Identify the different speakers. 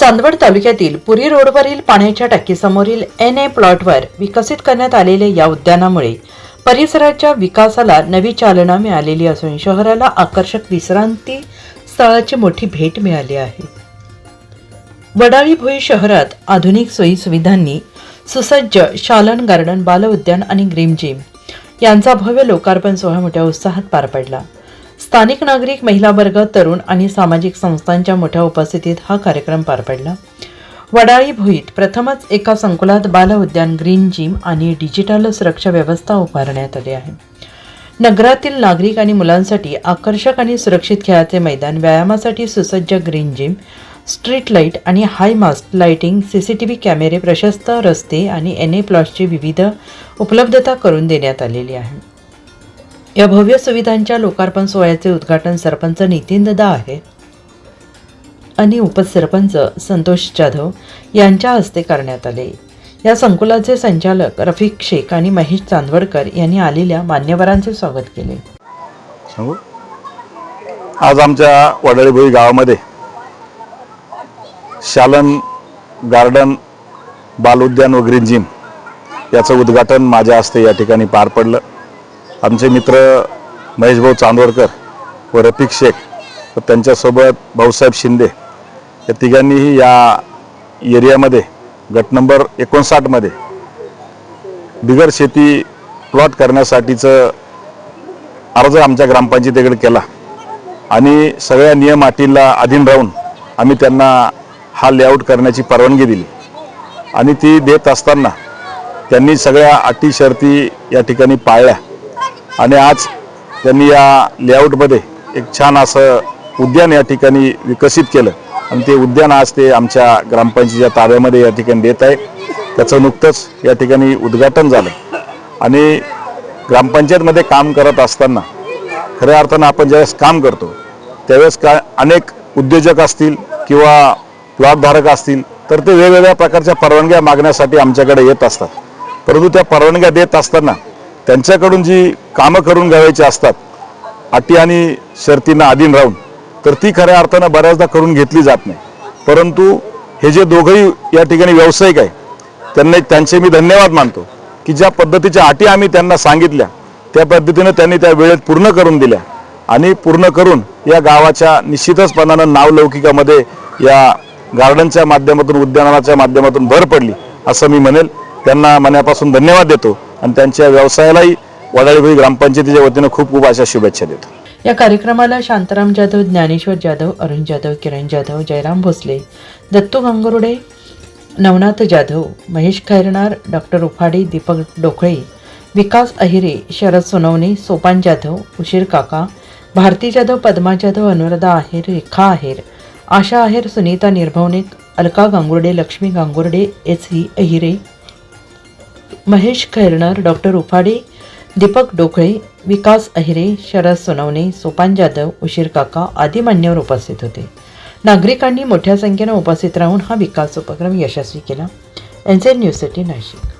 Speaker 1: चांदवड तालुक्यातील पुरी रोडवरील पाण्याच्या टाकीसमोरील एन ए प्लॉटवर विकसित करण्यात आलेल्या या उद्यानामुळे परिसराच्या विकासाला नवी चालना मिळालेली असून शहराला आकर्षक विश्रांती स्थळाची मोठी भेट मिळाली आहे. वडाळी भोई शहरात आधुनिक सोयी सुविधांनी सुसज्ज शालन गार्डन बाल उद्यान आणि ग्रीम जिम यांचा भव्य लोकार्पण सोहळा मोठ्या उत्साहात पार पडला. स्थानिक नागरिक महिला वर्ग तरुण आणि सामाजिक संस्थांच्या मोठ्या उपस्थितीत हा कार्यक्रम पार पडला. वडाळी भुईत प्रथमच एका संकुलात बाल उद्यान ग्रीन जिम आणि डिजिटल सुरक्षा व्यवस्था उभारण्यात आली आहे. नगरातील नागरिक आणि मुलांसाठी आकर्षक आणि सुरक्षित खेळाचे मैदान व्यायामासाठी सुसज्ज ग्रीन जिम स्ट्रीट लाइट आणि high mast lighting C C T V कॅमेरे प्रशस्त रस्ते आणि एन ए प्लॉसची विविध उपलब्धता करून देण्यात आलेली आहे. या भव्य सुविधांच्या लोकार्पण सोहळ्याचे उद्घाटन सरपंच नितीन ददा आहे आणि उपसरपंच संतोष जाधव यांच्या हस्ते करण्यात आले. या संकुलाचे संचालक रफिक शेख आणि महेश चांदवडकर यांनी आलेल्या मान्यवरांचे स्वागत केले.
Speaker 2: सांगू? आज आमच्या वडाळीभोई गावामध्ये शालन गार्डन बाल उद्यान व ग्रीन जिम याचं उद्घाटन माझ्या हस्ते या ठिकाणी पार पडलं. आमचे मित्र महेशभाऊ चांदोरकर व रफिक शेख व त्यांच्यासोबत भाऊसाहेब शिंदे या तिघांनीही या एरियामध्ये गट नंबर एकोणसाठमध्ये बिगर शेती प्लॉट करण्यासाठीचं अर्ज आमच्या ग्रामपंचायतीकडे केला. आणि सगळ्या नियम अटीला अधीन राहून आम्ही त्यांना हा लेआउट करण्याची परवानगी दिली. आणि ती देत असताना त्यांनी सगळ्या अटी शर्ती या ठिकाणी पाळल्या. आणि आज त्यांनी या लेआउटमध्ये एक छान असं उद्यान या ठिकाणी विकसित केलं. आणि ते उद्यान आज ते आमच्या ग्रामपंचायतीच्या ताब्यामध्ये या ठिकाणी देत आहे. त्याचं नुकतंच या ठिकाणी उद्घाटन झालं. आणि ग्रामपंचायतमध्ये काम करत असताना खऱ्या अर्थानं आपण ज्यावेळेस काम करतो त्यावेळेस का अनेक उद्योजक असतील किंवा प्लॉटधारक असतील तर ते वेगवेगळ्या प्रकारच्या परवानग्या मागण्यासाठी आमच्याकडे येत असतात. परंतु त्या परवानग्या देत असताना त्यांच्याकडून जी कामं करून घ्यावायची असतात अटी आणि शर्तींना अधीन राहून तर ती खऱ्या अर्थानं बऱ्याचदा करून घेतली जात नाही. परंतु हे जे दोघंही या ठिकाणी व्यावसायिक आहे त्यांना त्यांचे मी धन्यवाद मानतो की ज्या पद्धतीच्या अटी आम्ही त्यांना सांगितल्या त्या पद्धतीनं त्यांनी त्या वेळेत पूर्ण करून दिल्या. आणि पूर्ण करून या गावाच्या निश्चितचपणानं नावलौकिकामध्ये या गार्डनच्या माध्यमातून उद्यानाच्या माध्यमातून भर पडली असं मी म्हणेल. त्यांना मनापासून धन्यवाद देतो आणि त्यांच्या व्यवसायालाही वडाळीभुई ग्रामपंचायतीच्या वतीनं खूप खूप अशा शुभेच्छा देतो.
Speaker 1: या कार्यक्रमाला शांताराम जाधव ज्ञानेश्वर जाधव अरुण जाधव किरण जाधव जयराम भोसले दत्तू गंगरुडे नवनाथ जाधव महेश खैरणार डॉक्टर उफाडी दीपक डोकळे विकास अहिरे शरद सोनवणे सोपान जाधव उशीर काका भारती जाधव पद्मा जाधव अनुराधा आहेर रेखा आहेर आशा आहेर सुनीता निर्भवणे अलका गांगुर्डे लक्ष्मी गांगुर्डे एस ही अहिरे महेश खैरणार डॉक्टर उफाडे दीपक डोकळे विकास अहिरे शरद सोनवणे सोपान जाधव उशीर काका आदी मान्यवर उपस्थित होते. नागरिकांनी मोठ्या संख्येनं उपस्थित राहून हा विकास उपक्रम यशस्वी केला. N news city Nashik.